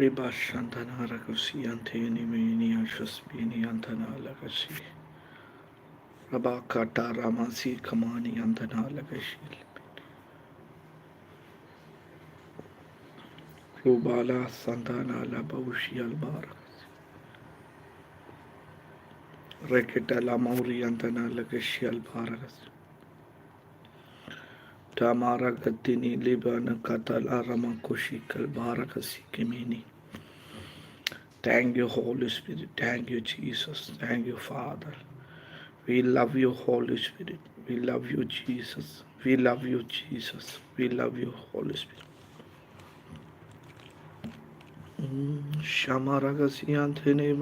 Riba Shantana Rakusi Anteni Mini Ashasbini Antana Lagasi Rabakata Ramasi Kamani Antana Lagashi Rubala Santana Labaushi Albaras Reketa La Mauri Antana Lagashi Albaras Tamara Gatini Libana Katala Ramakoshi Kalbarakasi Kimini Thank you, Holy Spirit. Thank you, Jesus. Thank you, Father. We love you, Holy Spirit. We love you, Jesus. We love you, Jesus. We love you, Holy Spirit. Shamaragasi Anthony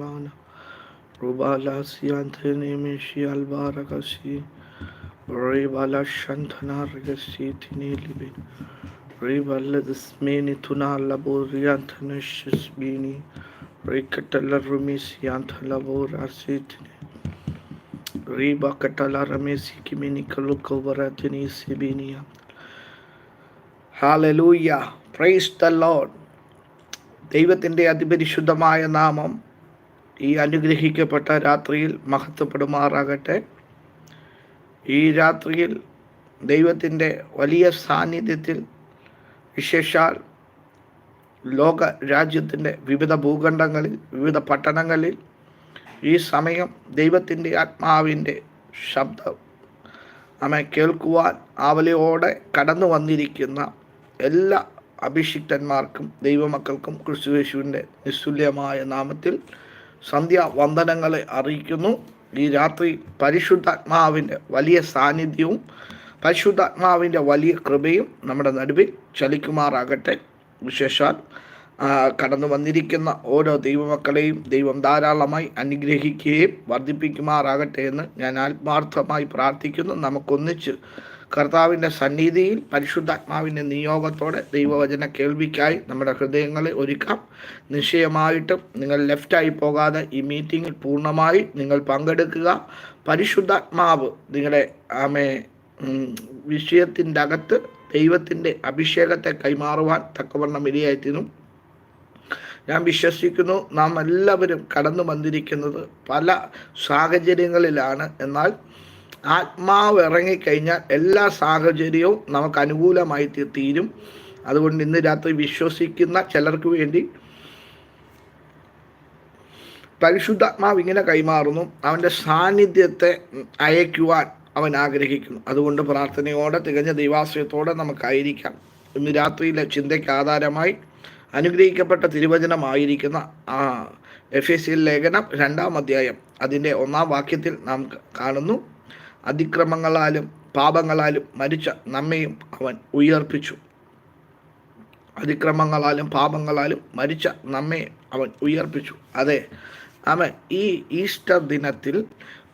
ദൈവത്തിന്റെ അതിപരിശുദ്ധമായ നാമം ഈ അനുഗ്രഹിക്കപ്പെട്ട രാത്രിയിൽ മഹത്വപ്പെടുമാറാകട്ടെ ഈ രാത്രിയിൽ ദൈവത്തിന്റെ വലിയ സാന്നിധ്യത്തിൽ വിശേഷാൽ ലോക രാജ്യത്തിന്റെ വിവിധ ഭൂഖണ്ഡങ്ങളിൽ വിവിധ പട്ടണങ്ങളിൽ ഈ സമയം ദൈവത്തിന്റെ ആത്മാവിന്റെ ശബ്ദം നമ്മെ കേൾക്കുവാൻ ആവലയോടെ കടന്നു വന്നിരിക്കുന്ന എല്ലാ അഭിഷിക്തന്മാർക്കും ദൈവമക്കൾക്കും ക്രിസ്തുവേശുവിന്റെ നിസ്തുല്യമായ നാമത്തിൽ സന്ധ്യാ വന്ദനങ്ങളെ അറിയിക്കുന്നു. ഈ രാത്രി പരിശുദ്ധാത്മാവിന്റെ വലിയ സാന്നിധ്യവും പരിശുദ്ധാത്മാവിന്റെ വലിയ കൃപയും നമ്മുടെ നടുവിൽ ചലിക്കുമാറാകട്ടെ. വിശേഷാൽ കടന്നു വന്നിരിക്കുന്ന ഓരോ ദൈവമക്കളെയും ദൈവം ധാരാളമായി അനുഗ്രഹിക്കുകയും വർദ്ധിപ്പിക്കുമാറാകട്ടെ എന്ന് ഞാൻ ആത്മാർത്ഥമായി പ്രാർത്ഥിക്കുന്നു. നമുക്കൊന്നിച്ച് കർത്താവിന്റെ സന്നിധിയിൽ പരിശുദ്ധാത്മാവിന്റെ നിയോഗത്തോടെ ദൈവവചന കേൾവിക്കായി നമ്മുടെ ഹൃദയങ്ങളെ ഒരുക്കാം. നിശ്ചയമായിട്ടും നിങ്ങൾ ലെഫ്റ്റായി പോകാതെ ഈ മീറ്റിങ്ങിൽ പൂർണമായി നിങ്ങൾ പങ്കെടുക്കുക. പരിശുദ്ധാത്മാവ് നിങ്ങളെ ആമേ വിഷയത്തിന്റെ അകത്ത് ദൈവത്തിന്റെ അഭിഷേകത്തെ കൈമാറുവാൻ തക്കവണ്ണം ഇരയായിത്തീരും ഞാൻ വിശ്വസിക്കുന്നു നാം എല്ലാവരും കടന്നു വന്നിരിക്കുന്നത് പല സാഹചര്യങ്ങളിലാണ്. എന്നാൽ ആത്മാവ് ഇറങ്ങിക്കഴിഞ്ഞാൽ എല്ലാ സാഹചര്യവും നമുക്ക് അനുകൂലമായി തീരും. അതുകൊണ്ട് ഇന്ന് രാത്രി വിശ്വസിക്കുന്ന ചിലർക്ക് വേണ്ടി പരിശുദ്ധാത്മാവ് ഇങ്ങനെ കൈമാറുന്നു. അവന്റെ സാന്നിധ്യത്തെ അയക്കുവാൻ അവൻ ആഗ്രഹിക്കുന്നു. അതുകൊണ്ട് പ്രാർത്ഥനയോടെ തികഞ്ഞ ദൈവാശ്രയത്തോടെ നമുക്കായിരിക്കാം. ഇന്ന് രാത്രിയിലെ ചിന്തയ്ക്ക് ആധാരമായി അനുഗ്രഹിക്കപ്പെട്ട തിരുവചനമായിരിക്കുന്ന ആ എഫ് എസ് ലേഖനം രണ്ടാം അധ്യായം അതിന്റെ ഒന്നാം വാക്യത്തിൽ നാം കാണുന്നു. അതിക്രമങ്ങളാലും പാപങ്ങളാലും മരിച്ച നമ്മയും അവൻ ഉയർപ്പിച്ചു. അതിക്രമങ്ങളാലും പാപങ്ങളാലും മരിച്ച നമ്മെ അവൻ ഉയർപ്പിച്ചു. അതെ അവൻ ഈ ഈസ്റ്റർ ദിനത്തിൽ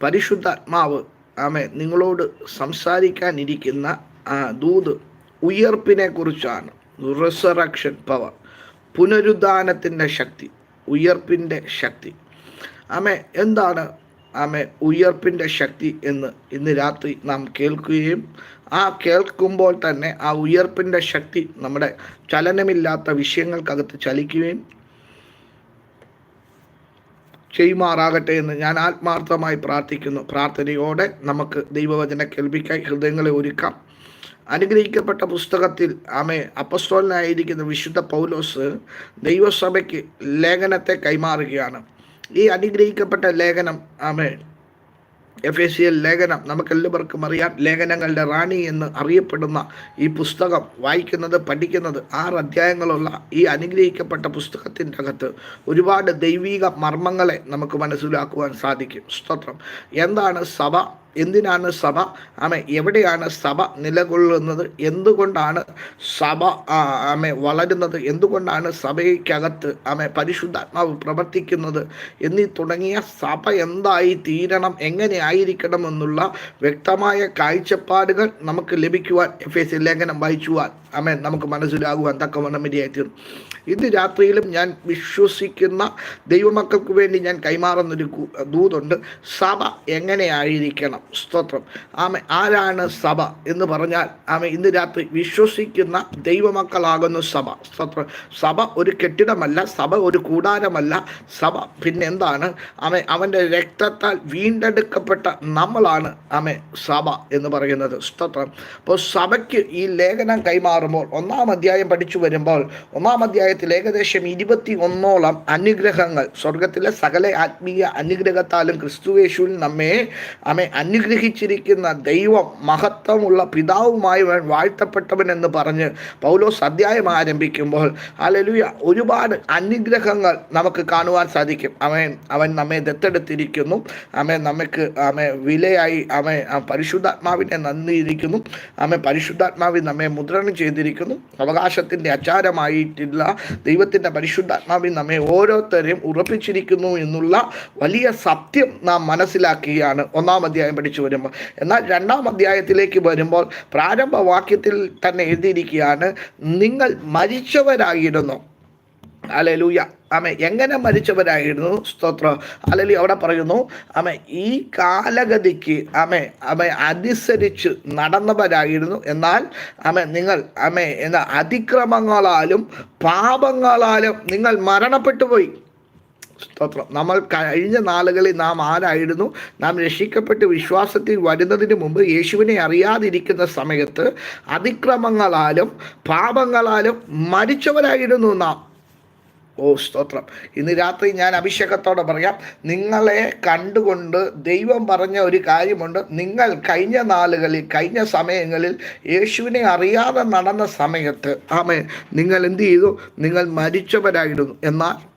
പരിശുദ്ധാത്മാവ് അവൻ നിങ്ങളോട് സംസാരിക്കാനിരിക്കുന്ന ദൂത് ഉയർപ്പിനെ കുറിച്ചാണ് റിസറക്ഷൻ പവർ പുനരുദ്ധാനത്തിന്റെ ശക്തി ഉയർപ്പിന്റെ ശക്തി. ആമേ എന്താണ് ആമെ ഉയർപ്പിന്റെ ശക്തി എന്ന് ഇന്ന് രാത്രി നാം കേൾക്കുകയും ആ കേൾക്കുമ്പോൾ തന്നെ ആ ഉയർപ്പിന്റെ ശക്തി നമ്മുടെ ചലനമില്ലാത്ത വിഷയങ്ങൾക്കകത്ത് ചലിക്കുകയും ചെയ്യുമാറാകട്ടെ എന്ന് ഞാൻ ആത്മാർത്ഥമായി പ്രാർത്ഥിക്കുന്നു. പ്രാർത്ഥനയോടെ നമുക്ക് ദൈവവചന കേൾവിക്കായി ഹൃദയങ്ങളെ ഒരുക്കാം. അനുഗ്രഹിക്കപ്പെട്ട പുസ്തകത്തിൽ ആമെ അപ്പസ്തോലനായിരിക്കുന്ന വിശുദ്ധ പൗലോസ് ദൈവസഭയ്ക്ക് ലേഖനത്തെ കൈമാറുകയാണ്. ഈ അനുഗ്രഹിക്കപ്പെട്ട ലേഖനം ആമേ എഫ് എ സി എൽ ലേഖനം നമുക്കെല്ലാവർക്കും അറിയാം. ലേഖനങ്ങളുടെ റാണി എന്ന് അറിയപ്പെടുന്ന ഈ പുസ്തകം വായിക്കുന്നത് പഠിക്കുന്നത് ആറ് അധ്യായങ്ങളുള്ള ഈ അനുഗ്രഹിക്കപ്പെട്ട പുസ്തകത്തിന്റെ അകത്ത് ഒരുപാട് ദൈവിക മർമ്മങ്ങളെ നമുക്ക് മനസ്സിലാക്കുവാൻ സാധിക്കും. സ്തോത്രം. എന്താണ് സഭ? എന്തിനാണ് സഭ? ആമെ എവിടെയാണ് സഭ നിലകൊള്ളുന്നത്? എന്തുകൊണ്ടാണ് സഭ ആമെ വളരുന്നത്? എന്തുകൊണ്ടാണ് സഭയ്ക്കകത്ത് ആമെ പരിശുദ്ധാത്മാവ് പ്രവർത്തിക്കുന്നത്? എന്നീ തുടങ്ങിയ സഭ എന്തായി തീരണം? എങ്ങനെ ആയിരിക്കണം എന്നുള്ള വ്യക്തമായ കാഴ്ചപ്പാടുകൾ നമുക്ക് ലഭിക്കുവാൻ എഫ് എസ് ലേഖനം വായിച്ചുവാൻ ആമേ നമുക്ക് മനസ്സിലാകുവാൻ തക്കവണ്ണം ഇടയായിത്തീർന്നു. ഇന്ന് രാത്രിയിലും ഞാൻ വിശ്വസിക്കുന്ന ദൈവമക്കൾക്ക് വേണ്ടി ഞാൻ കൈമാറുന്നൊരു ദൂതുണ്ട്. സഭ എങ്ങനെയായിരിക്കണം? സ്തോത്രം. ആമ ആരാണ് സഭ എന്ന് പറഞ്ഞാൽ ആമ ഇന്ന് രാത്രി വിശ്വസിക്കുന്ന ദൈവമക്കളാകുന്ന സഭ. സ്തോത്രം. സഭ ഒരു കെട്ടിടമല്ല സഭ ഒരു കൂടാരമല്ല. സഭ പിന്നെ എന്താണ് ആമ അവന്റെ രക്തത്താൽ വീണ്ടെടുക്കപ്പെട്ട നമ്മളാണ് ആമ സഭ എന്ന് പറയുന്നത്. സ്തോത്രം. അപ്പോൾ സഭയ്ക്ക് ഈ ലേഖനം കൈമാറുമ്പോൾ ഒന്നാം അധ്യായം പഠിച്ചു വരുമ്പോൾ ഒന്നാം അധ്യായത്തിൽ ഏകദേശം ഇരുപത്തി ഒന്നോളം അനുഗ്രഹങ്ങൾ സ്വർഗത്തിലെ സകല ആത്മീയ അനുഗ്രഹത്താലും ക്രിസ്തുവേശുവിൽ നമ്മെ അമ്മ അനുഗ്രഹിച്ചിരിക്കുന്ന ദൈവം മഹത്വമുള്ള പിതാവുമായി വാഴ്ത്തപ്പെട്ടവൻ എന്ന് പറഞ്ഞ് പൗലോസ് അധ്യായം ആരംഭിക്കുമ്പോൾ അലലുയ ഒരുപാട് അനുഗ്രഹങ്ങൾ നമുക്ക് കാണുവാൻ സാധിക്കും. അവൻ അവൻ നമ്മെ ദത്തെടുത്തിരിക്കുന്നു. അമ്മ നമുക്ക് അമ്മ വിലയായി അമ്മ പരിശുദ്ധാത്മാവിനെ നന്ദിയിരിക്കുന്നു. അമ്മ പരിശുദ്ധാത്മാവിൽ നമ്മെ മുദ്രണം ചെയ്തിരിക്കുന്നു. അവകാശത്തിന്റെ അച്ചാരമായിട്ടുള്ള ദൈവത്തിന്റെ പരിശുദ്ധാത്മാവിൽ നമ്മെ ഓരോരുത്തരെയും ഉറപ്പിച്ചിരിക്കുന്നു എന്നുള്ള വലിയ സത്യം നാം മനസ്സിലാക്കുകയാണ് ഒന്നാം അധ്യായം പഠിച്ചു വരുമ്പോൾ. എന്നാൽ രണ്ടാം അധ്യായത്തിലേക്ക് വരുമ്പോൾ പ്രാരംഭ വാക്യത്തിൽ തന്നെ എഴുതിയിരിക്കുകയാണ് നിങ്ങൾ മരിച്ചവരായിരുന്നു. അലലൂയ ആമേ എങ്ങനെ മരിച്ചവരായിരുന്നു? സ്തോത്രം. അലലി അവിടെ പറയുന്നു ആമ ഈ കാലഗതിക്ക് ആമേ ആമ അനുസരിച്ച് നടന്നവരായിരുന്നു. എന്നാൽ ആമ നിങ്ങൾ ആമ എന്ന അതിക്രമങ്ങളാലും പാപങ്ങളാലും നിങ്ങൾ മരണപ്പെട്ടു പോയി സ്തോത്രം. നമ്മൾ കഴിഞ്ഞ നാളുകളിൽ നാം ആരായിരുന്നു? നാം രക്ഷിക്കപ്പെട്ട് വിശ്വാസത്തിൽ വരുന്നതിന് മുമ്പ് യേശുവിനെ അറിയാതിരിക്കുന്ന സമയത്ത് അതിക്രമങ്ങളാലും പാപങ്ങളാലും മരിച്ചവരായിരുന്നു നാം. ഓ സ്തോത്രം. ഇന്ന് രാത്രി ഞാൻ അഭിഷേകത്തോടെ പറയാം. നിങ്ങളെ കണ്ടുകൊണ്ട് ദൈവം പറഞ്ഞ ഒരു കാര്യമുണ്ട്. നിങ്ങൾ കഴിഞ്ഞ നാളുകളിൽ കഴിഞ്ഞ സമയങ്ങളിൽ യേശുവിനെ അറിയാതെ നടന്ന സമയത്ത് ആമേ നിങ്ങൾ എന്ത് ചെയ്തു? നിങ്ങൾ മരിച്ചവരായിരുന്നു. എന്നാൽ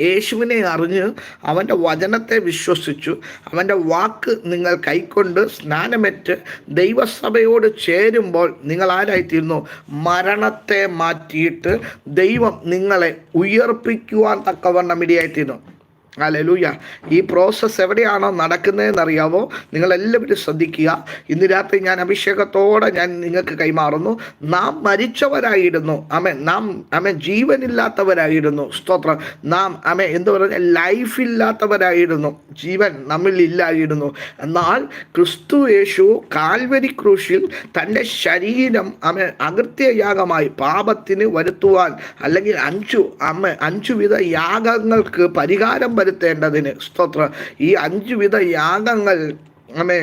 യേശുവിനെ അറിഞ്ഞ് അവന്റെ വചനത്തെ വിശ്വസിച്ചു. അവന്റെ വാക്ക് നിങ്ങൾ കൈക്കൊണ്ട് സ്നാനമേറ്റ് ദൈവസഭയോട് ചേരുമ്പോൾ നിങ്ങൾ ആരായിത്തീരുന്നു? മരണത്തെ മാറ്റിയിട്ട് ദൈവം നിങ്ങളെ ഉയർപ്പിക്കുവാൻ തക്കവണ്ണം ഇടയായിത്തീരുന്നു. അലലൂയ ഈ പ്രോസസ്സ് എവിടെയാണോ നടക്കുന്നതെന്ന് അറിയാമോ നിങ്ങളെല്ലാവരും ശ്രദ്ധിക്കുക. ഇന്ന് രാത്രി ഞാൻ അഭിഷേകത്തോടെ ഞാൻ നിങ്ങൾക്ക് കൈമാറുന്നു. നാം മരിച്ചവരായിരുന്നു. അമേ നാം അമേ ജീവനില്ലാത്തവരായിരുന്നു. സ്തോത്രം. നാം അമേ എന്ത് പറഞ്ഞ? ലൈഫില്ലാത്തവരായിരുന്നു ജീവൻ നമ്മിൽ ഇല്ലായിരുന്നു. എന്നാൽ ക്രിസ്തു യേശു കാൽവരി ക്രൂശിൽ തന്റെ ശരീരം അമേ അകൃത്യയാഗമായി പാപത്തിന് വരുത്തുവാൻ അല്ലെങ്കിൽ അഞ്ചു അമ്മ അഞ്ചുവിധ യാഗങ്ങൾക്ക് പരിഹാരം വരുത്തേണ്ടതിന് സ്തോത്രം. ഈ അഞ്ചുവിധ യാഗങ്ങൾ അമേ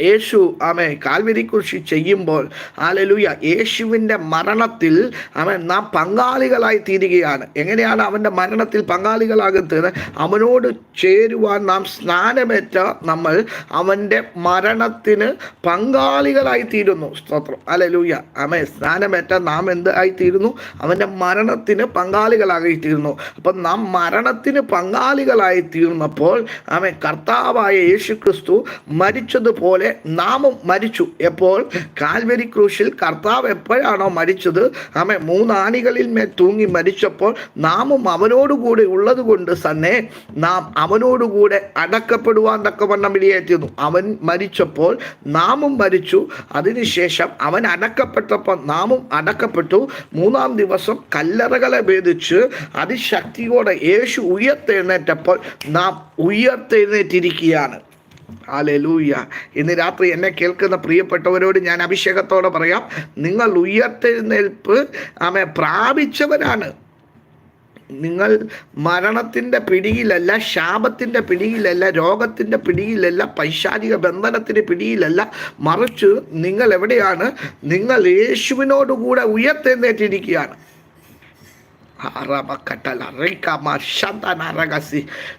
യേശു ആമേ കാൽവരി കുറിച്ച് ചെയ്യുമ്പോൾ ആലലുയ യേശുവിന്റെ മരണത്തിൽ അവൻ നാം പങ്കാളികളായി തീരുകയാണ്. എങ്ങനെയാണ് അവന്റെ മരണത്തിൽ പങ്കാളികളാകുന്നത്? അവനോട് ചേരുവാൻ നാം സ്നാനമേറ്റ നമ്മൾ അവന്റെ മരണത്തിന് പങ്കാളികളായി തീരുന്നു. സ്തോത്രം. അലലൂയ ആമേ സ്നാനമേറ്റ നാം എന്ത് ആയിത്തീരുന്നു? അവന്റെ മരണത്തിന് പങ്കാളികളായി തീരുന്നു. അപ്പം നാം മരണത്തിന് പങ്കാളികളായി തീർന്നപ്പോൾ ആമേ കർത്താവായ യേശു ക്രിസ്തു മരിച്ചതുപോലെ നാമും മരിച്ചു. എപ്പോൾ? കാൽവരി ക്രൂശിൽ കർത്താവ് എപ്പോഴാണോ മരിച്ചത്? ആമേ മൂന്നാണികളിൽ മേൽ തൂങ്ങി മരിച്ചപ്പോൾ നാമും അവനോടുകൂടെ ഉള്ളത് കൊണ്ട് തന്നെ നാം അവനോടുകൂടെ അടക്കപ്പെടുവാൻ തക്കവണ്ണം വിളിയേറ്റിരുന്നു അവൻ മരിച്ചപ്പോൾ നാമും മരിച്ചു. അതിനുശേഷം അവൻ അടക്കപ്പെട്ടപ്പോൾ നാമും അടക്കപ്പെട്ടു. മൂന്നാം ദിവസം കല്ലറകളെ ഭേദിച്ച് അതിശക്തിയോടെ യേശു ഉയർത്തെഴുന്നേറ്റപ്പോൾ നാം ഉയർത്തെഴുന്നേറ്റിരിക്കുകയാണ്. ഹാലലൂയ. ഇന്ന് രാത്രി എന്നെ കേൾക്കുന്ന പ്രിയപ്പെട്ടവരോട് ഞാൻ അഭിഷേകത്തോടെ പറയാം. നിങ്ങൾ ഉയർത്തെഴുന്നേൽപ്പ് ആമെ പ്രാപിച്ചവരാണ്. നിങ്ങൾ മരണത്തിന്റെ പിടിയിലല്ല ശാപത്തിന്റെ പിടിയിലല്ല രോഗത്തിന്റെ പിടിയിലല്ല പൈശാചിക ബന്ധനത്തിന്റെ പിടിയിലല്ല മറിച്ച് നിങ്ങൾ എവിടെയാണ്? നിങ്ങൾ യേശുവിനോടുകൂടെ ഉയർത്തെഴുന്നേറ്റിരിക്കുകയാണ്.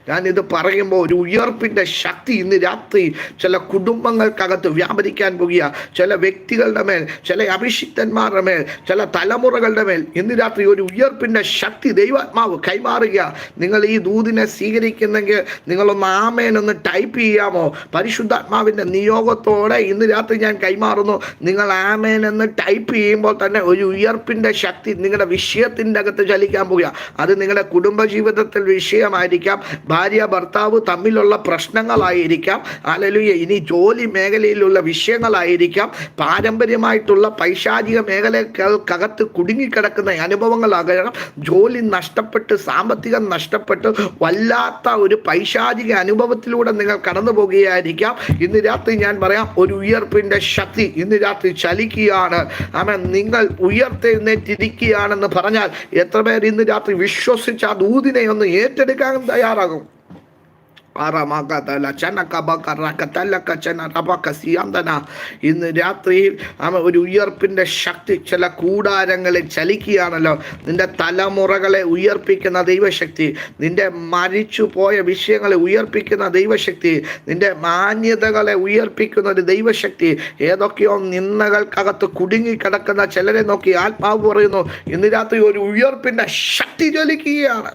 ഞാനിത് പറയുമ്പോൾ ഒരു ഉയർപ്പിന്റെ ശക്തി ഇന്ന് രാത്രി ചില കുടുംബങ്ങൾക്കകത്ത് വ്യാപരിക്കാൻ പോകുക. ചില വ്യക്തികളുടെ മേൽ ചില അഭിഷിക്തന്മാരുടെ മേൽ ചില തലമുറകളുടെ മേൽ ഇന്ന് രാത്രി ഒരു ഉയർപ്പിന്റെ ശക്തി ദൈവാത്മാവ് കൈമാറുക. നിങ്ങൾ ഈ ദൂതിനെ സ്വീകരിക്കുന്നെങ്കിൽ നിങ്ങളൊന്ന് ആമേനൊന്ന് ടൈപ്പ് ചെയ്യാമോ? പരിശുദ്ധാത്മാവിന്റെ നിയോഗത്തോടെ ഇന്ന് രാത്രി ഞാൻ കൈമാറുന്നു. നിങ്ങൾ ആമേനെന്ന് ടൈപ്പ് ചെയ്യുമ്പോൾ തന്നെ ഒരു ഉയർപ്പിന്റെ ശക്തി നിങ്ങളുടെ വിഷയത്തിന്റെ അകത്ത് ചലിക്കാൻ സംഭവിക്കാൻ പോകുക അത് നിങ്ങളുടെ കുടുംബജീവിതത്തിൽ വിഷയമായിരിക്കാം. ഭാര്യ ഭർത്താവ് തമ്മിലുള്ള പ്രശ്നങ്ങളായിരിക്കാം. അലലുയ ഇനി ജോലി മേഖലയിലുള്ള വിഷയങ്ങളായിരിക്കാം. പാരമ്പര്യമായിട്ടുള്ള പൈശാചിക മേഖലകൾക്കകത്ത് കുടുങ്ങിക്കിടക്കുന്ന അനുഭവങ്ങളാകണം ജോലി നഷ്ടപ്പെട്ട് സാമ്പത്തികം നഷ്ടപ്പെട്ട് വല്ലാത്ത ഒരു പൈശാചിക അനുഭവത്തിലൂടെ നിങ്ങൾ കടന്നു പോകുകയായിരിക്കാം. ഇന്ന് രാത്രി ഞാൻ പറയാം ഒരു ഉയർപ്പിന്റെ ശക്തി ഇന്ന് രാത്രി ചലിക്കുകയാണ്. ആമേ നിങ്ങൾ ഉയർത്തെഴുന്നേറ്റിരിക്കുകയാണെന്ന് പറഞ്ഞാൽ എത്ര പേർ ഇന്ന് രാത്രി വിശ്വസിച്ച് ആ ദൂതിനെ ഒന്ന് ഏറ്റെടുക്കാൻ തയ്യാറാകും. ഇന്ന് രാത്രിയിൽ ഒരു ഉയർപ്പിന്റെ ശക്തി ചില കൂടാരങ്ങളിൽ ചലിക്കുകയാണല്ലോ. നിന്റെ തലമുറകളെ ഉയർപ്പിക്കുന്ന ദൈവശക്തി നിന്റെ മരിച്ചു പോയ വിഷയങ്ങളെ ഉയർപ്പിക്കുന്ന ദൈവശക്തി നിന്റെ മാന്യതകളെ ഉയർപ്പിക്കുന്ന ഒരു ദൈവശക്തി. ഏതൊക്കെയോ നിന്നകൾക്കകത്ത് കുടുങ്ങിക്കിടക്കുന്ന ചിലരെ നോക്കി ആത്മാവ് പറയുന്നു ഇന്ന് രാത്രി ഒരു ഉയർപ്പിന്റെ ശക്തി ജ്വലിക്കുകയാണ്.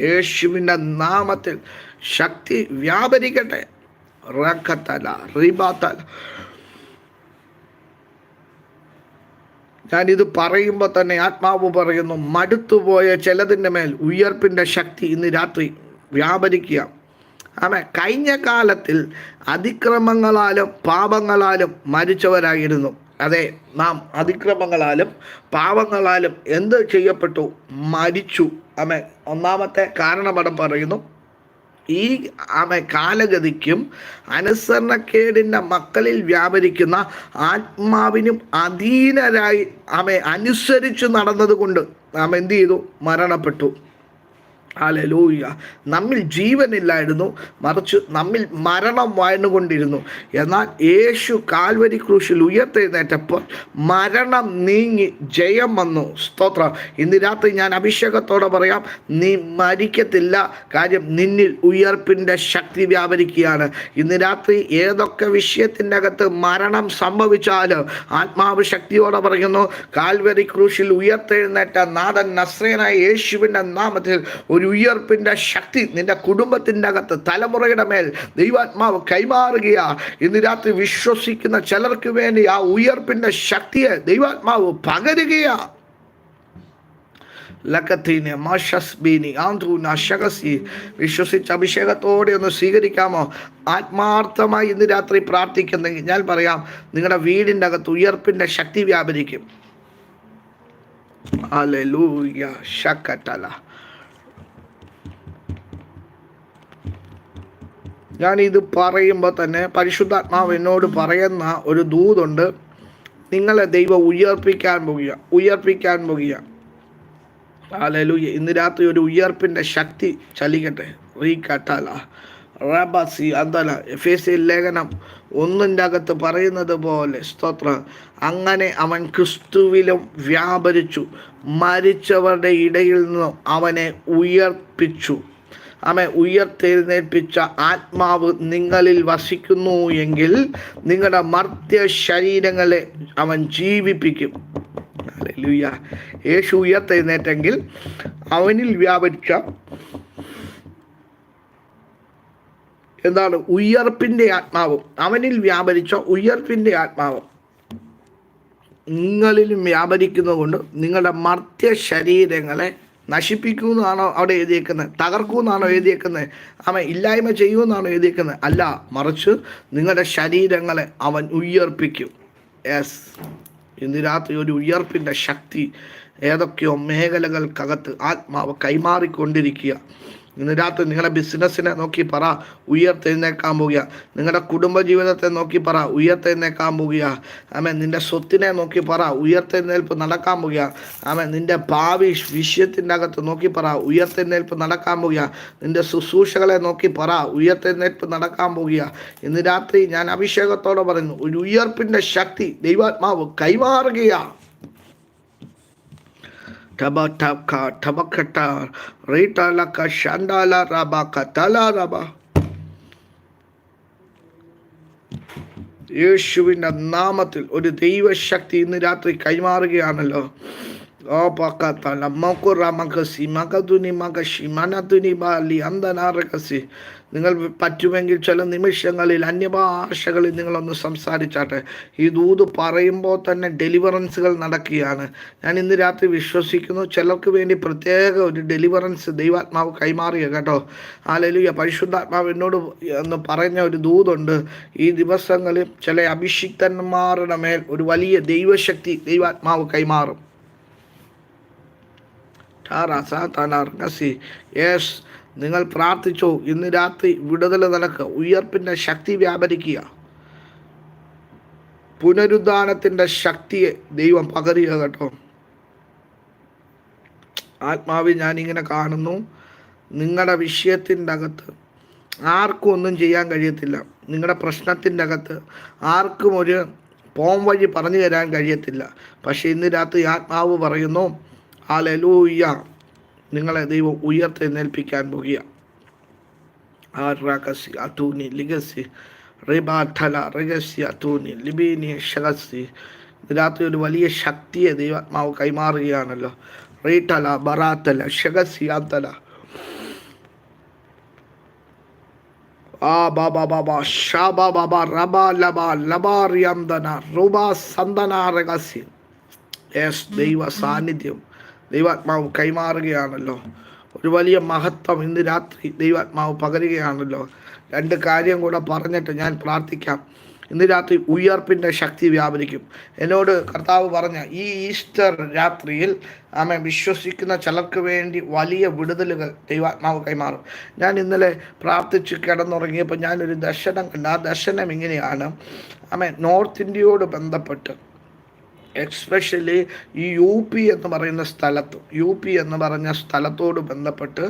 യേശുവിന്റെ നാമത്തിൽ ശക്തി വ്യാപരിക്കട്ടെ. റക്കത്തല റിബാത്തല. ഞാനിത് പറയുമ്പോൾ തന്നെ ആത്മാവ് പറയുന്നു മടുത്തുപോയ ചിലതിന്റെ മേൽ ഉയർപ്പിന്റെ ശക്തി ഇന്ന് രാത്രി വ്യാപരിക്കുക. ആമേ കഴിഞ്ഞ കാലത്തിൽ അതിക്രമങ്ങളാലും പാപങ്ങളാലും മരിച്ചവരായിരുന്നു. അതെ നാം അതിക്രമങ്ങളാലും പാപങ്ങളാലും എന്ത് ചെയ്യപ്പെട്ടു? മരിച്ചു. ആമേ ഒന്നാമത്തെ കാരണപടം പറയുന്നു ഈ ആമെ കാലഗതിക്കും അനുസരണക്കേടിന്റെ മക്കളിൽ വ്യാപരിക്കുന്ന ആത്മാവിനും അധീനരായി ആമെ അനുസരിച്ച് നടന്നതുകൊണ്ട് നാം എന്ത് ചെയ്തു? മരണപ്പെട്ടു. ഹല്ലേലൂയ നമ്മിൽ ജീവനില്ലായിരുന്നു മറിച്ച് നമ്മിൽ മരണം വാഴ്ന്നുകൊണ്ടിരുന്നു. എന്നാൽ യേശു കാൽവരി ക്രൂശിൽ ഉയർത്തെഴുന്നേറ്റപ്പോൾ മരണം നീങ്ങി ജയം വന്നു. സ്തോത്രം. ഇന്ന് രാത്രി ഞാൻ അഭിഷേകത്തോടെ പറയാം നീ മരിക്കത്തില്ല. കാര്യം നിന്നിൽ ഉയർപ്പിന്റെ ശക്തി വ്യാപരിക്കുകയാണ്. ഇന്ന് രാത്രി ഏതൊക്കെ വിഷയത്തിന്റെ അകത്ത് മരണം സംഭവിച്ചാലും ആത്മാവ് ശക്തിയോടെ പറയുന്നു കാൽവരി ക്രൂശിൽ ഉയർത്തെഴുന്നേറ്റ നാഥൻ നസ്രേനായ യേശുവിന്റെ നാമത്തിൽ ഒരു ഉയർപ്പിന്റെ ശക്തി നിന്റെ കുടുംബത്തിന്റെ അകത്ത് തലമുറയുടെ മേൽ ദൈവാത്മാവ് കൈമാറുകയാ. ഇന്ന് രാത്രി വിശ്വസിക്കുന്ന ചിലർക്ക് വേണ്ടി ആ ഉയർപ്പിന്റെ ശക്തിയെ ദൈവാത്മാവ് പകരുകയാ. ലക്കത്തീനെ മാഷസ്ബീനി ആന്തൂന ശകസി വിശ്വസിച്ച് അഭിഷേകത്തോടെ ഒന്ന് സ്വീകരിക്കാമോ? ആത്മാർത്ഥമായി ഇന്ന് രാത്രി പ്രാർത്ഥിക്കുന്നെങ്കിൽ ഞാൻ പറയാം നിങ്ങളുടെ വീടിന്റെ അകത്ത് ഉയർപ്പിന്റെ ശക്തി വ്യാപരിക്കും. Aleluya, ശക്കട്ടല ഞാൻ ഇത് പറയുമ്പോൾ തന്നെ പരിശുദ്ധാത്മാവ് എന്നോട് പറയുന്ന ഒരു ദൂതുണ്ട്. നിങ്ങളെ ദൈവം ഉയർപ്പിക്കാൻ പോകുക ഉയർപ്പിക്കാൻ പോകുക. അലലുയ ഇന്ന് രാത്രി ഒരു ഉയർപ്പിന്റെ ശക്തി ചലിക്കട്ടെ. റീ കട്ടാല റബസി അതല എഫ് എസ് ലേഖനം ഒന്നിന്റെ അകത്ത് പറയുന്നത് പോലെ സ്തോത്ര. അങ്ങനെ അവൻ ക്രിസ്തുവിലും വ്യാപരിച്ചു. മരിച്ചവരുടെ ഇടയിൽ നിന്നും അവനെ ഉയർപ്പിച്ചു. അവനെ ഉയർത്തെഴുന്നേൽപ്പിച്ച ആത്മാവ് നിങ്ങളിൽ വസിക്കുന്നു എങ്കിൽ നിങ്ങളുടെ മർത്യ ശരീരങ്ങളെ അവൻ ജീവിപ്പിക്കും. ലൂയ യേശു ഉയർത്തെഴുന്നേറ്റെങ്കിൽ അവനിൽ വ്യാപരിച്ച എന്താണ്? ഉയർപ്പിന്റെ ആത്മാവും. അവനിൽ വ്യാപരിച്ച ഉയർപ്പിന്റെ ആത്മാവും. നിങ്ങളിലും വ്യാപരിക്കുന്നതുകൊണ്ട് നിങ്ങളുടെ മർത്യ ശരീരങ്ങളെ നശിപ്പിക്കുമെന്നാണോ അവിടെ എഴുതിയേക്കുന്നത്? തകർക്കൂ എന്നാണോ എഴുതിയേക്കുന്നത്? അവൻ ഇല്ലായ്മ ചെയ്യൂ എന്നാണോ എഴുതിയേക്കുന്നത്? അല്ല മറിച്ച് നിങ്ങളുടെ ശരീരങ്ങളെ അവൻ ഉയർപ്പിക്കും. യെസ് ഇന്ന് രാത്രി ഒരു ഉയർപ്പിന്റെ ശക്തി ഏതൊക്കെയോ മേഖലകൾക്കകത്ത് ആത്മാവ് കൈമാറിക്കൊണ്ടിരിക്കുക. ഇന്ന് രാത്രി നിങ്ങളുടെ ബിസിനസ്സിനെ നോക്കി പറ ഉയർത്തെഴുന്നേക്കാൻ പോകുക. നിങ്ങളുടെ കുടുംബജീവിതത്തെ നോക്കി പറ ഉയർത്തെഴുന്നേക്കാൻ പോകുക. ആമേ നിന്റെ സ്വത്തിനെ നോക്കി പറ ഉയർത്തെഴുന്നേൽപ്പ് നടക്കാൻ പോകുക. ആമേ നിന്റെ ഭാവി വിഷയത്തിന്റെ അകത്ത് നോക്കി പറ ഉയർത്തെഴുന്നേൽപ്പ് നടക്കാൻ പോകുക. നിന്റെ ശുശ്രൂഷകളെ നോക്കി പറ ഉയർത്തെഴുന്നേൽപ്പ് നടക്കാൻ പോകുക. ഇന്ന് രാത്രി ഞാൻ അഭിഷേകത്തോടെ പറയുന്നു ഒരു ഉയർപ്പിന്റെ ശക്തി ദൈവാത്മാവ് കൈമാറുകയാണ്. Tabaka, Tabakata, Rita Laka, Shandala, Rabaka, Tala, Raba. യേശുവിന്റെ നാമത്തിൽ ഒരു ദൈവശക്തി ഇന്ന് രാത്രി കൈമാറുകയാണല്ലോ നിങ്ങൾ പറ്റുമെങ്കിൽ ചില നിമിഷങ്ങളിൽ അന്യഭാഷകളിൽ നിങ്ങളൊന്ന് സംസാരിച്ചാട്ടെ. ഈ ദൂത് പറയുമ്പോൾ തന്നെ ഡെലിവറൻസുകൾ നടക്കുകയാണ്. ഞാൻ ഇന്ന് രാത്രി വിശ്വസിക്കുന്നു ചിലർക്ക് വേണ്ടി പ്രത്യേക ഒരു ഡെലിവറൻസ് ദൈവാത്മാവ് കൈമാറിയ കേട്ടോ. ആലലുയ പരിശുദ്ധാത്മാവ് എന്നോട് എന്ന് പറഞ്ഞ ഒരു ദൂതുണ്ട്. ഈ ദിവസങ്ങളിൽ ചില അഭിഷിക്തന്മാരുടെ മേൽ ഒരു വലിയ ദൈവശക്തി ദൈവാത്മാവ് കൈമാറും. യെസ് നിങ്ങൾ പ്രാർത്ഥിച്ചു ഇന്ന് രാത്രി വിടുതൽ നിലയ്ക്ക് ഉയർപ്പിന്റെ ശക്തി വ്യാപരിക്കുക പുനരുദ്ധാനത്തിന്റെ ശക്തിയെ ദൈവം പകരുക കേട്ടോ ആത്മാവിൽ ഞാനിങ്ങനെ കാണുന്നു നിങ്ങളുടെ വിഷയത്തിന്റെ അകത്ത് ആർക്കും ഒന്നും ചെയ്യാൻ കഴിയത്തില്ല നിങ്ങളുടെ പ്രശ്നത്തിന്റെ അകത്ത് ആർക്കും ഒരു പോം വഴി പറഞ്ഞു തരാൻ കഴിയത്തില്ല പക്ഷേ ഇന്ന് രാത്രി ആത്മാവ് പറയുന്നു ആലലൂയ്യ നിങ്ങളെ ദൈവം ഉയർത്തെഴുന്നേൽപ്പിക്കാൻ പോകുക. ആറാകസി അതൂനി ലിഗസി റിബാഠല റിഗസി അതൂനി ലിബീനി ഷഗസി രാത്രി ഒരു വലിയ ശക്തിയെ ദൈവാത്മാവ് കൈമാറുകയാണല്ലോ. റീട്ടല ബറാത്തല ഷഗസി അത്തല ആ ബാബ ബാബ ഷാബ ബാബ റബ ലബ ലബാറിയന്തന റുബ സന്തന റഗസി യെസ് ദൈവ സാന്നിധ്യം ദൈവാത്മാവ് കൈമാറുകയാണല്ലോ. ഒരു വലിയ മഹത്വം ഇന്ന് രാത്രി ദൈവാത്മാവ് പകരുകയാണല്ലോ. രണ്ട് കാര്യം കൂടെ പറഞ്ഞിട്ട് ഞാൻ പ്രാർത്ഥിക്കാം. ഇന്ന് രാത്രി ഉയർപ്പിന്റെ ശക്തി വ്യാപരിക്കും. എന്നോട് കർത്താവ് പറഞ്ഞ ഈ ഈസ്റ്റർ രാത്രിയിൽ ആമെ വിശ്വസിക്കുന്ന ചിലർക്ക് വേണ്ടി വലിയ വിടുതലുകൾ ദൈവാത്മാവ് കൈമാറും. ഞാൻ ഇന്നലെ പ്രാർത്ഥിച്ച് കിടന്നുറങ്ങിയപ്പോൾ ഞാനൊരു ദർശനം കണ്ട. ആ ദർശനം ഇങ്ങനെയാണ്. ആമെ നോർത്ത് ഇന്ത്യയോട് ബന്ധപ്പെട്ട് എക്സ്പെഷ്യലി ഈ യു പി എന്ന് പറയുന്ന സ്ഥലത്ത് യു പി എന്ന് പറഞ്ഞ സ്ഥലത്തോട് ബന്ധപ്പെട്ട്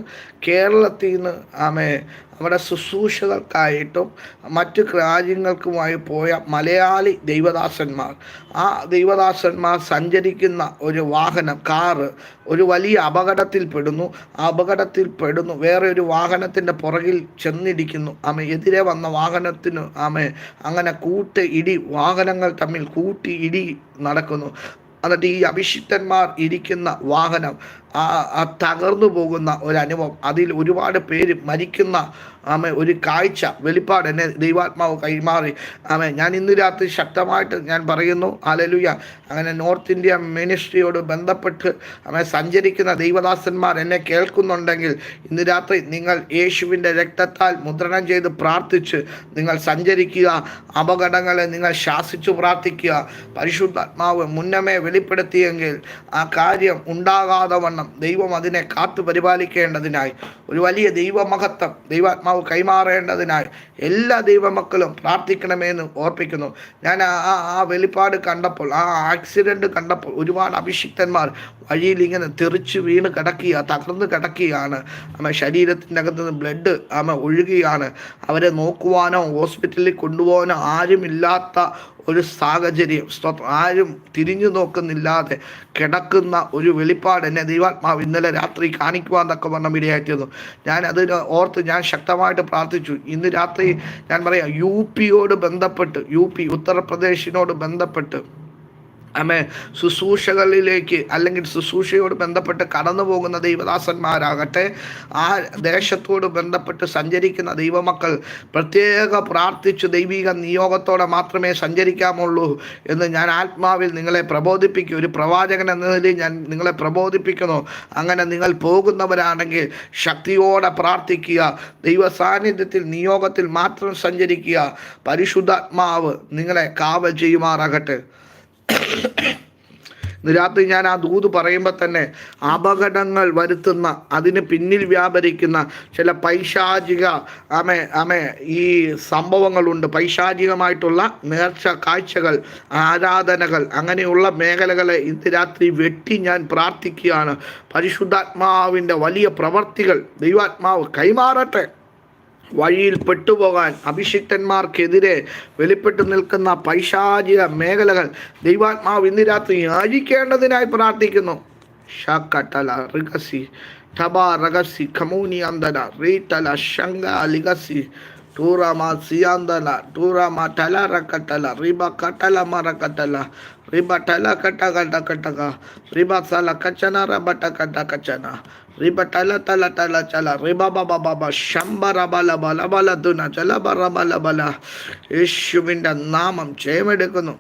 കേരളത്തിൽ നിന്ന് ആമേ അവിടെ ശുശ്രൂഷകൾക്കായിട്ടും മറ്റു രാജ്യങ്ങൾക്കുമായി പോയ മലയാളി ദൈവദാസന്മാർ. ആ ദൈവദാസന്മാർ സഞ്ചരിക്കുന്ന ഒരു വാഹനം കാറ് ഒരു വലിയ അപകടത്തിൽ പെടുന്നു. അപകടത്തിൽ പെടുന്നു. വേറെ ഒരു വാഹനത്തിന്റെ പുറകിൽ ചെന്നിരിക്കുന്നു. ആമ എതിരെ വന്ന വാഹനത്തിന് ആമ അങ്ങനെ കൂട്ട് ഇടി വാഹനങ്ങൾ തമ്മിൽ കൂട്ടി ഇടി നടക്കുന്നു. എന്നിട്ട് ഈ അഭിഷിക്തന്മാർ ഇരിക്കുന്ന വാഹനം ആ തകർന്നു പോകുന്ന ഒരു അനുഭവം അതിൽ ഒരുപാട് പേര് മരിക്കുന്ന ആമേ ഒരു കാഴ്ച വെളിപ്പാട് എന്നെ ദൈവാത്മാവ് കൈമാറി. ആമേ ഞാൻ ഇന്ന് രാത്രി ശക്തമായിട്ട് ഞാൻ പറയുന്നു അലലുയ അങ്ങനെ നോർത്ത് ഇന്ത്യ മിനിസ്ട്രിയോട് ബന്ധപ്പെട്ട് ആമേ സഞ്ചരിക്കുന്ന ദൈവദാസന്മാർ എന്നെ കേൾക്കുന്നുണ്ടെങ്കിൽ ഇന്ന് രാത്രി നിങ്ങൾ യേശുവിന്റെ രക്തത്താൽ മുദ്രണം ചെയ്ത് പ്രാർത്ഥിച്ച് നിങ്ങൾ സഞ്ചരിക്കുക അപകടങ്ങളെ നിങ്ങൾ ശാസിച്ചു പ്രാർത്ഥിക്കുക പരിശുദ്ധാത്മാവ് മുന്നമേ വെളിപ്പെടുത്തിയെങ്കിൽ ആ കാര്യം ഉണ്ടാകാതെ വണ്ണം. ദൈവം അതിനെ കാത്തു പരിപാലിക്കേണ്ടതിനായി ഒരു വലിയ ദൈവമഹത്വം ദൈവാത്മാവ് കൈമാറേണ്ടതിനായി എല്ലാ ദൈവമക്കളും പ്രാർത്ഥിക്കണമെന്ന് ഓർപ്പിക്കുന്നു. ഞാൻ ആ ആ വെളിപ്പാട് കണ്ടപ്പോൾ ആ ആക്സിഡന്റ് കണ്ടപ്പോൾ ഒരുപാട് അഭിഷിക്തന്മാർ വഴിയിൽ ഇങ്ങനെ തെറിച്ച് വീണ് കിടക്കുക തകർന്ന് കിടക്കുകയാണ്. ആമ ശരീരത്തിന്റെ അകത്ത് നിന്ന് ബ്ലഡ് ആമ ഒഴുകുകയാണ്. അവരെ നോക്കുവാനോ ഹോസ്പിറ്റലിൽ കൊണ്ടുപോകാനോ ആരുമില്ലാത്ത ഒരു സാഹചര്യം. ആരും തിരിഞ്ഞു നോക്കുന്നില്ലാതെ കിടക്കുന്ന ഒരു വെളിപ്പാട് എന്നെ ദൈവാത്മാവ് ഇന്നലെ രാത്രി കാണിക്കുവാൻ തക്ക വണ്ണം ഇടയാറ്റിയതു ഞാൻ അതിന് ഓർത്ത് ഞാൻ ശക്തമായിട്ട് പ്രാർത്ഥിച്ചു. ഇന്ന് രാത്രി ഞാൻ പറയാം യു പിയോട് ബന്ധപ്പെട്ട് യു പി ഉത്തർപ്രദേശിനോട് ബന്ധപ്പെട്ട് അമ്മേ ശുശ്രൂഷകളിലേക്ക് അല്ലെങ്കിൽ ശുശ്രൂഷയോട് ബന്ധപ്പെട്ട് കടന്നു പോകുന്ന ദൈവദാസന്മാരാകട്ടെ ആ ദേശത്തോട് ബന്ധപ്പെട്ട് സഞ്ചരിക്കുന്ന ദൈവമക്കൾ പ്രത്യേക പ്രാർത്ഥിച്ച് ദൈവിക നിയോഗത്തോടെ മാത്രമേ സഞ്ചരിക്കാമുള്ളൂ എന്ന് ഞാൻ ആത്മാവിൽ നിങ്ങളെ പ്രബോധിപ്പിക്കും. ഒരു പ്രവാചകൻ എന്ന നിലയിൽ ഞാൻ നിങ്ങളെ പ്രബോധിപ്പിക്കുന്നു. അങ്ങനെ നിങ്ങൾ പോകുന്നവരാണെങ്കിൽ ശക്തിയോടെ പ്രാർത്ഥിക്കുക. ദൈവ സാന്നിധ്യത്തിൽ നിയോഗത്തിൽ മാത്രം സഞ്ചരിക്കുക. പരിശുദ്ധാത്മാവ് നിങ്ങളെ കാവൽ ചെയ്യുമാറാകട്ടെ. രാത്രി ഞാൻ ആ ദൂത് പറയുമ്പോൾ തന്നെ അപകടങ്ങൾ വരുത്തുന്ന അതിന് പിന്നിൽ വ്യാപരിക്കുന്ന ചില പൈശാചിക ആമേ ആമേ ഈ സംഭവങ്ങളുണ്ട്. പൈശാചികമായിട്ടുള്ള നേർച്ച കാഴ്ചകൾ ആരാധനകൾ അങ്ങനെയുള്ള മേഖലകളെ ഇന്ന് രാത്രി വെട്ടി ഞാൻ പ്രാർത്ഥിക്കുകയാണ്. പരിശുദ്ധാത്മാവിന്റെ വലിയ പ്രവർത്തികൾ ദൈവാത്മാവ് കൈമാറട്ടെ. വഴിയിൽ പെട്ടുപോകാൻ അഭിഷിക്തന്മാർക്കെതിരെ വെളിപ്പെട്ടു നിൽക്കുന്ന പൈശാചിക മേഖലകൾ ദൈവാത്മാവ് ഇന്ന് രാത്രി അഴിക്കേണ്ടതിനായി പ്രാർത്ഥിക്കുന്നു. ഷക്കട്ടല ഖമൂനി ടൂറമ സിയാന്തല ടൂറമ Tala റക്കട്ടല റിബ കട്ടല മറക്കട്ടല riba tala kata kata kata ka. Riba sala kachana rabata kata kachana riba tala tala tala chala riba baba baba ശമ്പര ബല ബല ബല തുന ചല ബറ ബല ബല യേശുവിന്റെ നാമം ജയമെടുക്കുന്നു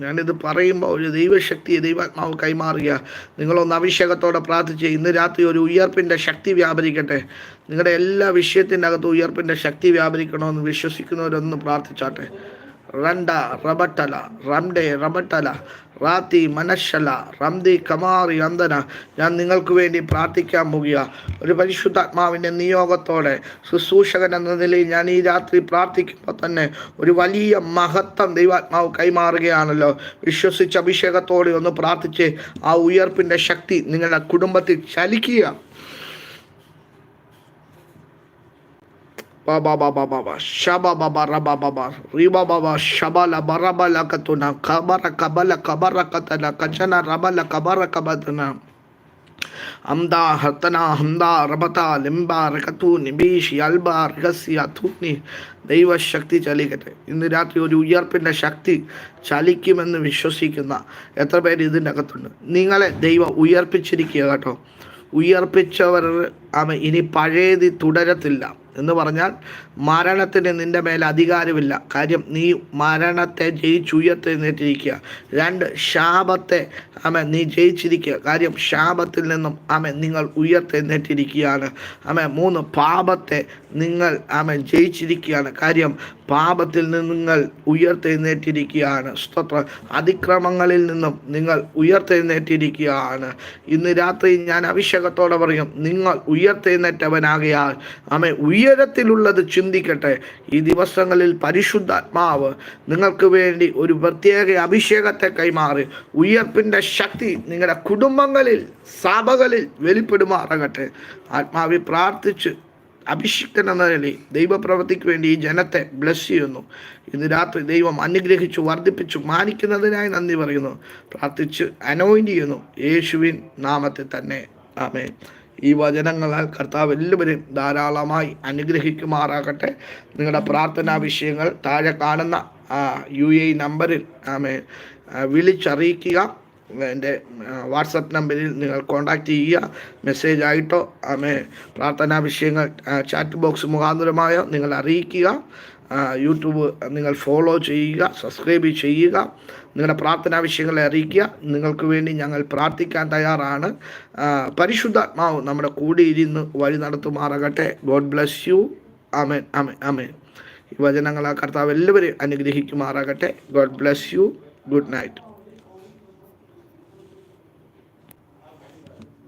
ഞാനിത് പറയുമ്പോൾ ഒരു ദൈവശക്തിയെ ദൈവാത്മാവ് കൈമാറുക നിങ്ങളൊന്ന് അഭിഷേകത്തോടെ പ്രാർത്ഥിച്ച് ഇന്ന് രാത്രി ഒരു ഉയർപ്പിന്റെ ശക്തി വ്യാപരിക്കട്ടെ. നിങ്ങളുടെ എല്ലാ വിഷയത്തിന്റെ അകത്ത് ഉയർപ്പിന്റെ ശക്തി വ്യാപരിക്കണമെന്ന് വിശ്വസിക്കുന്നവരൊന്ന് പ്രാർത്ഥിച്ചാട്ടെ. റണ്ട റബട്ടല റംഡെ റബട്ടല റാത്തി മനശല റംദി കമാറി അന്തന ഞാൻ നിങ്ങൾക്ക് വേണ്ടി പ്രാർത്ഥിക്കാൻ പോകുക. ഒരു പരിശുദ്ധാത്മാവിന്റെ നിയോഗത്തോടെ ശുശ്രൂഷകൻ എന്ന നിലയിൽ ഞാൻ ഈ രാത്രി പ്രാർത്ഥിക്കുമ്പോൾ തന്നെ ഒരു വലിയ മഹത്വം ദൈവാത്മാവ് കൈമാറുകയാണല്ലോ. വിശ്വസിച്ച് അഭിഷേകത്തോടെ ഒന്ന് പ്രാർത്ഥിച്ച് ആ ഉയർപ്പിന്റെ ശക്തി നിങ്ങളുടെ കുടുംബത്തിൽ ചലിക്കുക. അംദാ ഹർത്തന ഹംദ റബത ലിംബ റകത്തു നിബീഷ് അൽബ രഹസ്യ തൂന്നി ദൈവശക്തി ചലിക്കട്ടെ. ഇന്ന് രാത്രി ഒരു ഉയർപ്പിന്റെ ശക്തി ചലിക്കുമെന്ന് വിശ്വസിക്കുന്ന എത്ര പേര് ഇതിന്റെ അകത്തുണ്ട് നിങ്ങളെ ദൈവം ഉയർപ്പിച്ചിരിക്കുക കേട്ടോ. ഉയർപ്പിച്ചവർ അവൻ ഇനി പഴയത് തുടരത്തില്ല. എന്ന് പറഞ്ഞാൽ മരണത്തിന് നിന്റെ മേലെ അധികാരമില്ല. കാര്യം നീ മരണത്തെ ജയിച്ചുയർത്തെഴുന്നേറ്റിരിക്കുക രണ്ട് ശാപത്തെ ആമേ നീ ജയിച്ചിരിക്കുക. കാര്യം ശാപത്തിൽ നിന്നും ആമേ നിങ്ങൾ ഉയർത്തെഴുന്നേറ്റിരിക്കുകയാണ്. ആമേ മൂന്ന് പാപത്തെ നിങ്ങൾ ആമൻ ജയിച്ചിരിക്കുകയാണ്. കാര്യം പാപത്തിൽ നിന്ന് നിങ്ങൾ ഉയർത്തെഴുന്നേറ്റിരിക്കുകയാണ്. സ്തോത്രം. അതിക്രമങ്ങളിൽ നിന്നും നിങ്ങൾ ഉയർത്തെഴുന്നേറ്റിരിക്കുകയാണ്. ഇന്ന് രാത്രി ഞാൻ അഭിഷേകത്തോടെ പറയും നിങ്ങൾ ഉയർത്തെഴുന്നേറ്റവനാകയാൽ ആമ ഉയരത്തിലുള്ളത് ചിന്തിക്കട്ടെ. ഈ ദിവസങ്ങളിൽ പരിശുദ്ധാത്മാവ് നിങ്ങൾക്ക് വേണ്ടി ഒരു പ്രത്യേക അഭിഷേകത്തെ കൈമാറി ഉയർപ്പിന്റെ ശക്തി നിങ്ങളുടെ കുടുംബങ്ങളിൽ സഭകളിൽ വെളിപ്പെടുമാറകട്ടെ. ആത്മാവി പ്രാർത്ഥിച്ച് അഭിഷിക്തൻ എന്ന നിലയിൽ ദൈവപ്രവൃത്തിക്ക് വേണ്ടി ഈ ജനത്തെ ബ്ലസ് ചെയ്യുന്നു. ഇന്ന് രാത്രി ദൈവം അനുഗ്രഹിച്ചു വർദ്ധിപ്പിച്ചു മാനിക്കുന്നതിനായി നന്ദി പറയുന്നു. പ്രാർത്ഥിച്ച് അനോയിന്റ് ചെയ്യുന്നു. യേശുവിൻ നാമത്തെ തന്നെ. ആമേ ഈ വചനങ്ങളാൽ കർത്താവ് എല്ലാവരും ധാരാളമായി അനുഗ്രഹിക്കുമാറാകട്ടെ. നിങ്ങളുടെ പ്രാർത്ഥനാ വിഷയങ്ങൾ താഴെ കാണുന്ന യു എ നമ്പറിൽ ആമേ വിളിച്ചറിയിക്കുക. എന്റെ വാട്സപ്പ് നമ്പറിൽ നിങ്ങൾ കോൺടാക്റ്റ് ചെയ്യുക. മെസ്സേജ് ആയിട്ടോ ആമേ പ്രാർത്ഥനാ വിഷയങ്ങൾ ചാറ്റ് ബോക്സ് മുഖാന്തരമായോ നിങ്ങൾ അറിയിക്കുക. യൂട്യൂബ് നിങ്ങൾ ഫോളോ ചെയ്യുക സബ്സ്ക്രൈബ് ചെയ്യുക നിങ്ങളുടെ പ്രാർത്ഥനാ വിഷയങ്ങളെ അറിയിക്കുക. നിങ്ങൾക്ക് വേണ്ടി ഞങ്ങൾ പ്രാർത്ഥിക്കാൻ തയ്യാറാണ്. പരിശുദ്ധാത്മാവ് നമ്മുടെ കൂടെ ഇരുന്ന് വഴി നടത്തുമാറാകട്ടെ. God bless you amen amen amen. ഈ വചനങ്ങൾ ആ കർത്താവ് എല്ലാവരെയും അനുഗ്രഹിക്കുമാറാകട്ടെ. God bless you good night